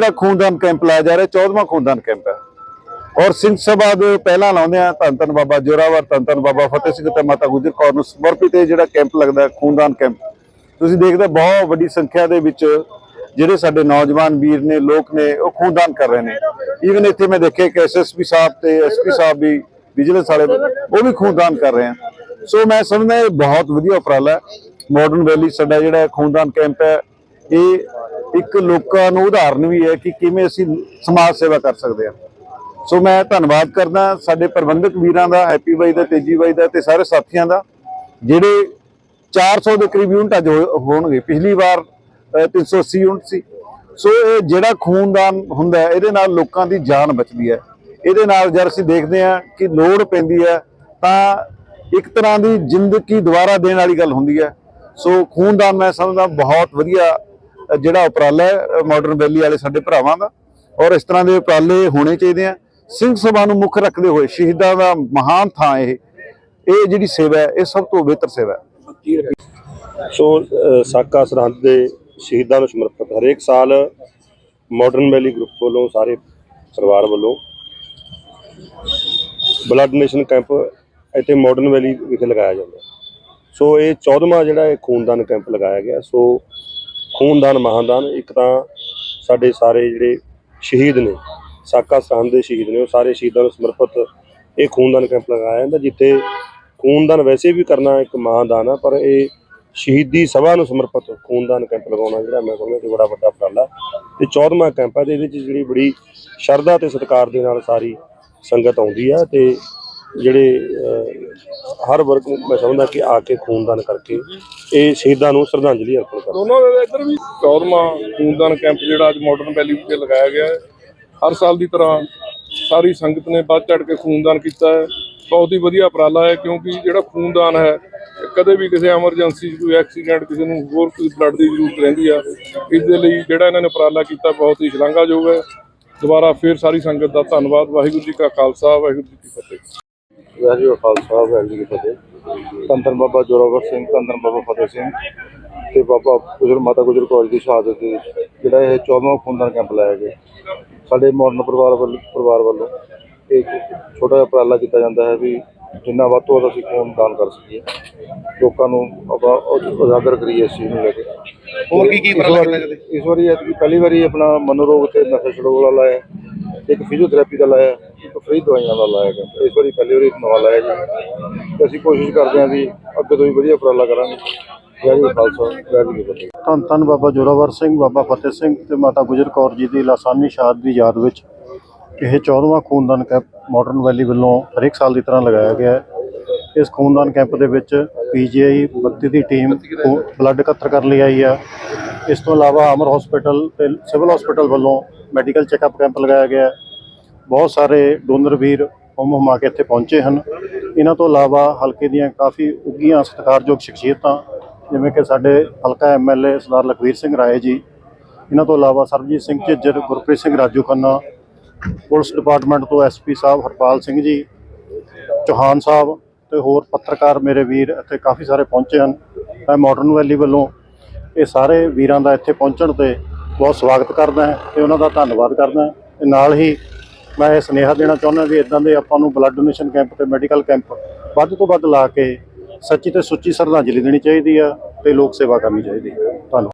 ਜਿਹੜਾ ਖੂਨਦਾਨ ਕੈਂਪ ਲਾਇਆ ਜਾ ਰਿਹਾ 14ਵਾਂ ਖੂਨਦਾਨ ਕੈਂਪ ਹੈ। ਔਰ ਸਿੰਘ ਸਭਾ ਦੇ ਪਹਿਲਾਂ ਲਾਉਂਦੇ ਆ ਧੰਨ ਧੰਨ ਬਾਬਾ ਜੋਰਾਵਰ, ਧੰਨ ਧੰਨ ਬਾਬਾ ਫਤਿਹ ਸਿੰਘ ਤੇ ਮਾਤਾ ਗੁਜਰ ਕੌਰ ਨੂੰ ਸਮਰਪਿਤ ਇਹ ਜਿਹੜਾ ਕੈਂਪ ਲੱਗਦਾ ਖੂਨਦਾਨ ਕੈਂਪ। ਤੁਸੀਂ ਦੇਖਦੇ ਹੋ, ਬਹੁਤ ਵੱਡੀ ਸੰਖਿਆ ਦੇ ਵਿੱਚ ਜਿਹੜੇ ਸਾਡੇ ਨੌਜਵਾਨ ਵੀਰ ਨੇ, ਲੋਕ ਨੇ, ਉਹ ਖੂਨਦਾਨ ਕਰ ਰਹੇ ਨੇ। ਈਵਨ ਇੱਥੇ ਮੈਂ ਦੇਖਿਆ ਕਿ ਐਸਐਸਪੀ ਸਾਹਿਬ ਤੇ ਐਸਪੀ ਸਾਹਿਬ ਵੀ, ਵਿਜੀਲੈਂਸ ਵਾਲੇ ਉਹ ਵੀ ਖੂਨਦਾਨ ਕਰ ਰਹੇ ਆ ਸੋ ਮੈਂ ਸਮਝਦਾ ਇਹ ਬਹੁਤ ਵਧੀਆ ਉਪਰਾਲਾ ਹੈ। ਮਾਡਰਨ ਵੈਲੀ ਸਾਡਾ ਜਿਹੜਾ ਖੂਨਦਾਨ ਕੈਂਪ ਹੈ, ਇਹ ਇੱਕ ਲੋਕਾਂ ਨੂੰ ਉਦਾਹਰਨ ਵੀ ਹੈ ਕਿ ਕਿਵੇਂ ਅਸੀਂ ਸਮਾਜ ਸੇਵਾ ਕਰ ਸਕਦੇ ਹਾਂ। ਸੋ ਮੈਂ ਧੰਨਵਾਦ ਕਰਦਾ ਸਾਡੇ ਪ੍ਰਬੰਧਕ ਵੀਰਾਂ ਦਾ ਹੈਪੀ ਬਾਈ ਦਾ ਤੇਜੀ ਬਾਈ ਦਾ ਤੇ ਸਾਰੇ ਸਾਥੀਆਂ ਦਾ ਜਿਹੜੇ 400 ਦੇ ਕਰੀਬ ਯੂਨਿਟ ਅੱਜ ਹੋ- ਹੋਣਗੇ। ਪਿਛਲੀ ਵਾਰ ਅ, 380 ਯੂਨਿਟ ਸੀ। ਸੋ ਇਹ ਜਿਹੜਾ ਖੂਨਦਾਨ ਹੁੰਦਾ ਇਹਦੇ ਨਾਲ ਲੋਕਾਂ ਦੀ ਜਾਨ ਬਚਦੀ ਹੈ। ਇਹਦੇ ਨਾਲ ਜਦ ਅਸੀਂ ਦੇਖਦੇ ਹਾਂ ਕਿ ਲੋੜ ਪੈਂਦੀ ਹੈ ਤਾਂ ਇੱਕ ਤਰ੍ਹਾਂ ਦੀ ਜ਼ਿੰਦਗੀ ਦੁਬਾਰਾ ਦੇਣ ਵਾਲੀ ਗੱਲ ਹੁੰਦੀ ਹੈ। ਸੋ ਖੂਨਦਾਨ ਮੈਂ ਸਮਝਦਾ ਬਹੁਤ ਵਧੀਆ ਜਿਹੜਾ ਉਪਰਾਲਾ ਹੈ ਮਾਡਰਨ ਵੈਲੀ ਵਾਲੇ ਸਾਡੇ ਭਰਾਵਾਂ ਦਾ। ਔਰ ਇਸ ਤਰ੍ਹਾਂ ਦੇ ਉਪਰਾਲੇ ਹੋਣੇ ਚਾਹੀਦੇ ਆ। ਸਿੰਘ ਸਭਾ ਨੂੰ ਮੁੱਖ ਰੱਖਦੇ ਹੋਏ ਸ਼ਹੀਦਾਂ ਦਾ ਮਹਾਨ ਥਾਂ ਇਹ। ਇਹ ਜਿਹੜੀ ਸੇਵਾ ਹੈ, ਇਹ ਸਭ ਤੋਂ ਬਿਹਤਰ ਸੇਵਾ ਹੈ। ਸੋ ਸਾਕਾ ਸਰਹੰਦ ਦੇ ਸ਼ਹੀਦਾਂ ਨੂੰ ਸਮਰਪਿਤ ਹਰੇਕ ਸਾਲ ਮਾਡਰਨ ਵੈਲੀ ਗਰੁੱਪ ਵੱਲੋਂ ਸਾਰੇ ਪਰਿਵਾਰ ਵੱਲੋਂ ਬਲੱਡ ਡੋਨੇਸ਼ਨ ਕੈਂਪ ਇੱਥੇ ਮਾਡਰਨ ਵੈਲੀ ਵਿਖੇ ਲਗਾਇਆ ਜਾਂਦਾ ਸੋ, ਇਹ 14ਵਾਂ ਜਿਹੜਾ ਇਹ ਖੂਨਦਾਨ ਕੈਂਪ ਲਗਾਇਆ ਗਿਆ। ਸੋ ਖੂਨਦਾਨ, ਮਹਾਦਾਨ, ਇੱਕ ਤਾਂ ਸਾਡੇ ਸਾਰੇ ਜਿਹੜੇ ਸ਼ਹੀਦ ਨੇ, ਸਾਕਾ ਸਰਹੰਦ ਦੇ ਸ਼ਹੀਦ ਨੇ, ਉਹ ਸਾਰੇ ਸ਼ਹੀਦਾਂ ਨੂੰ ਸਮਰਪਿਤ ਇਹ ਖੂਨਦਾਨ ਕੈਂਪ ਲਗਾਇਆ ਜਾਂਦਾ, ਜਿੱਥੇ ਖੂਨਦਾਨ ਵੈਸੇ ਵੀ ਕਰਨਾ ਇੱਕ ਮਹਾਦਾਨ ਆ, ਪਰ ਇਹ ਸ਼ਹੀਦੀ ਸਭਾ ਨੂੰ ਸਮਰਪਿਤ ਖੂਨਦਾਨ ਕੈਂਪ ਲਗਾਉਣਾ ਜਿਹੜਾ ਮੈਂ ਕਹਿੰਦਾ ਕਿ ਬੜਾ ਵੱਡਾ ਉਪਰਾਲਾ ਤੇ 14ਵਾਂ ਕੈਂਪ ਹੈ ਤੇ ਇਹਦੇ ਵਿੱਚ ਜਿਹੜੀ ਬੜੀ ਸ਼ਰਧਾ ਤੇ ਸਤਿਕਾਰ ਦੇ ਨਾਲ ਸਾਰੀ ਸੰਗਤ ਆਉਂਦੀ ਆ, ਤੇ ਜਿਹੜੇ ਹਰ ਵਰਗ ਨੂੰ ਮੈਂ ਸਮਝਦਾ ਕਿ ਆ ਕੇ ਖੂਨਦਾਨ ਕਰਕੇ ਇਹ ਸ਼ਹੀਦਾਂ ਨੂੰ ਸ਼ਰਧਾਂਜਲੀ ਅਰਪਣ ਕਰਦਾ। ਦੋਨੋਂ ਦੇ ਇੱਧਰ ਵੀ 14ਵਾਂ ਖੂਨਦਾਨ ਕੈਂਪ ਜਿਹੜਾ ਅੱਜ ਮਾਡਰਨ ਵੈਲੀ ਵਿਖੇ ਲਗਾਇਆ ਗਿਆ ਹੈ। ਹਰ ਸਾਲ ਦੀ ਤਰ੍ਹਾਂ ਸਾਰੀ ਸੰਗਤ ਨੇ ਵੱਧ ਚੜ ਕੇ ਖੂਨਦਾਨ ਕੀਤਾ ਹੈ। ਬਹੁਤ ਹੀ ਵਧੀਆ ਉਪਰਾਲਾ ਹੈ ਕਿਉਂਕਿ ਜਿਹੜਾ ਖੂਨਦਾਨ ਹੈ, ਕਦੇ ਵੀ ਕਿਸੇ ਐਮਰਜੈਂਸੀ 'ਚ ਕੋਈ ਐਕਸੀਡੈਂਟ ਕਿਸੇ ਨੂੰ ਹੋਰ ਕੋਈ ਬਲੱਡ ਦੀ ਜ਼ਰੂਰਤ ਰਹਿੰਦੀ ਆ, ਇਸ ਦੇ ਲਈ ਜਿਹੜਾ ਇਹਨਾਂ ਨੇ ਉਪਰਾਲਾ ਕੀਤਾ ਬਹੁਤ ਹੀ ਸ਼ਲਾਘਾਯੋਗ ਹੈ। ਦੁਬਾਰਾ ਫੇਰ ਸਾਰੀ ਸੰਗਤ ਦਾ ਧੰਨਵਾਦ। ਵਾਹਿਗੁਰੂ ਜੀ ਕਾ ਖਾਲਸਾ, ਵਾਹਿਗੁਰੂ ਜੀ ਕੀ ਫਤਿਹ। ਵਾਹਿਗੁਰੂ ਖਾਲਸਾ ਵਾਹਿਗੁਰੂ ਜੀ ਫਤਿਹ। ਧੰਨ ਬਾਬਾ ਜੋਰਾਵਰ ਸਿੰਘ ਧੰਨ ਬਾਬਾ ਫਤਿਹ ਸਿੰਘ ਤੇ ਬਾਬਾ ਗੁਜਰ ਮਾਤਾ ਗੁਜਰ ਕੌਰ ਦੀ ਸ਼ਹਾਦਤ ਦੇ ਜਿਹੜਾ ਇਹ 14ਵਾਂ ਖੂਨਦਾਨ ਕੈਂਪ ਲਾਇਆ ਗਿਆ ਸਾਡੇ ਮੌਰਨ ਪਰਿਵਾਰ ਵੱਲ ਪਰਿਵਾਰ ਵੱਲੋਂ ਇੱਕ ਛੋਟਾ ਜਿਹਾ ਉਪਰਾਲਾ ਕੀਤਾ ਜਾਂਦਾ ਹੈ ਵੀ ਜਿੰਨਾ ਵੱਧ ਤੋਂ ਵੱਧ ਅਸੀਂ ਖੂਨ ਦਾਨ ਕਰ ਸਕੀਏ। ਲੋਕਾਂ ਨੂੰ ਆਪਾਂ ਉਜ- ਉਜਾਗਰ ਕਰੀਏ ਇਸ ਚੀਜ਼ ਨੂੰ ਲੈ ਕੇ। ਹੋਰ ਕੀ ਕੀ ਇਸ ਵਾਰੀ ਪਹਿਲੀ ਵਾਰੀ ਆਪਣਾ ਮਨੋਰੋਗ ਤੇ ਨਸ਼ਾ ਛੁਡਾਊ ਵਾਲਾ ਲਾਇਆ। ਇੱਕ ਫਿਜ਼ੀਓਥੈਰੇਪੀ ਦਾ ਲਾਇਆ, ਇੱਕ ਫ੍ਰੀ ਦਵਾਈਆਂ ਦਾ ਲਾਇਆ ਗਿਆ। ਇਸ ਵਾਰੀ ਪਹਿਲੀ ਵਾਰੀ ਨਵਾਂ ਲਾਇਆ ਜੀ ਤੇ ਅਸੀਂ ਕੋਸ਼ਿਸ਼ ਕਰਦੇ ਹਾਂ ਵੀ ਅੱਗੇ ਤੋਂ ਵੀ ਵਧੀਆ ਉਪਰਾਲਾ ਕਰਾਂਗੇ। ਵਾਹਿਗੁਰੂ ਖਾਲਸਾ ਵਾਹਿਗੁਰੂ ਫਤਿਹ। ਧੰਨ ਧੰਨ ਬਾਬਾ ਜੋਰਾਵਰ ਸਿੰਘ, ਬਾਬਾ ਫਤਿਹ ਸਿੰਘ ਤੇ ਮਾਤਾ ਗੁਜਰ ਕੌਰ ਜੀ ਦੀ ਲਾਸਾਨੀ ਸ਼ਹਾਦਤ ਦੀ ਯਾਦ ਵਿੱਚ ਇਹ 14ਵਾਂ ਖੂਨਦਾਨ ਕੈਂਪ ਮਾਡਰਨ ਵੈਲੀ ਵੱਲੋਂ ਹਰੇਕ ਸਾਲ ਦੀ ਤਰ੍ਹਾਂ ਲਗਾਇਆ ਗਿਆ ਹੈ। ਇਸ ਖੂਨਦਾਨ ਕੈਂਪ ਦੇ ਵਿੱਚ ਪੀਜੀਆਈ 32 ਦੀ ਟੀਮ ਬਲੱਡ ਇਕੱਤਰ ਕਰਨ ਲਈ ਆਈ ਆ ਇਸ ਤੋਂ ਇਲਾਵਾ ਅਮਰ ਹਸਪੀਟਲ ਤੇ ਸਿਵਲ ਹਸਪੀਟਲ ਵੱਲੋਂ ਮੈਡੀਕਲ ਚੈੱਕਅਪ ਕੈਂਪ ਲਗਾਇਆ ਗਿਆ ਹੈ। ਬਹੁਤ ਸਾਰੇ ਡੋਨਰ ਵੀਰ ਹੁਮ ਹੁਮਾ ਕੇ ਇੱਥੇ ਪਹੁੰਚੇ ਹਨ। ਇਹਨਾਂ ਤੋਂ ਇਲਾਵਾ ਹਲਕੇ ਦੀਆਂ ਕਾਫੀ ਉੱਗੀਆਂ ਸਤਿਕਾਰਯੋਗ ਸ਼ਖਸੀਅਤਾਂ, ਜਿਵੇਂ ਕਿ ਸਾਡੇ ਹਲਕਾ ਐਮਐਲਏ ਸਰਦਾਰ ਲਖਵੀਰ ਸਿੰਘ ਰਾਏ ਜੀ, ਇਹਨਾਂ ਤੋਂ ਇਲਾਵਾ ਸਰਬਜੀਤ ਸਿੰਘ ਝਿੱਜਰ, ਗੁਰਪ੍ਰੀਤ ਸਿੰਘ ਰਾਜੂ ਖੰਨਾ, ਪੁਲਿਸ ਡਿਪਾਰਟਮੈਂਟ ਤੋਂ ਐਸਪੀ ਸਾਹਿਬ ਹਰਪਾਲ ਸਿੰਘ ਜੀ, ਚੌਹਾਨ ਸਾਹਿਬ ਤੇ ਹੋਰ ਪੱਤਰਕਾਰ ਮੇਰੇ ਵੀਰ ਇੱਥੇ ਕਾਫੀ ਸਾਰੇ ਪਹੁੰਚੇ ਹਨ। ਮੈਂ ਮਾਡਰਨ ਵੈਲੀ ਵੱਲੋਂ ਇਹ ਸਾਰੇ ਵੀਰਾਂ ਦਾ ਇੱਥੇ ਪਹੁੰਚਣ ਤੇ ਬਹੁਤ ਸਵਾਗਤ ਕਰਦਾ ਹੈ ਤੇ ਉਹਨਾਂ ਦਾ ਧੰਨਵਾਦ ਕਰਦਾ ਹਾਂ। ਤੇ ਨਾਲ ਹੀ ਮੈਂ ਇਹ ਸੁਨੇਹਾ ਦੇਣਾ ਚਾਹੁੰਦਾ ਵੀ ਇਦਾਂ ਦੇ ਆਪਾਂ ਨੂੰ ਬਲੱਡ ਡੋਨੇਸ਼ਨ ਕੈਂਪ ਤੇ ਮੈਡੀਕਲ ਕੈਂਪ ਵੱਧ ਤੋਂ ਵੱਧ ਲਾ ਕੇ ਸੱਚੀ ਤੇ ਸੁੱਚੀ ਸ਼ਰਧਾਂਜਲੀ ਦੇਣੀ ਚਾਹੀਦੀ ਆ ਤੇ ਲੋਕ ਸੇਵਾ ਕਰਨੀ ਚਾਹੀਦੀ ਹੈ ਧੰਨਵਾਦ।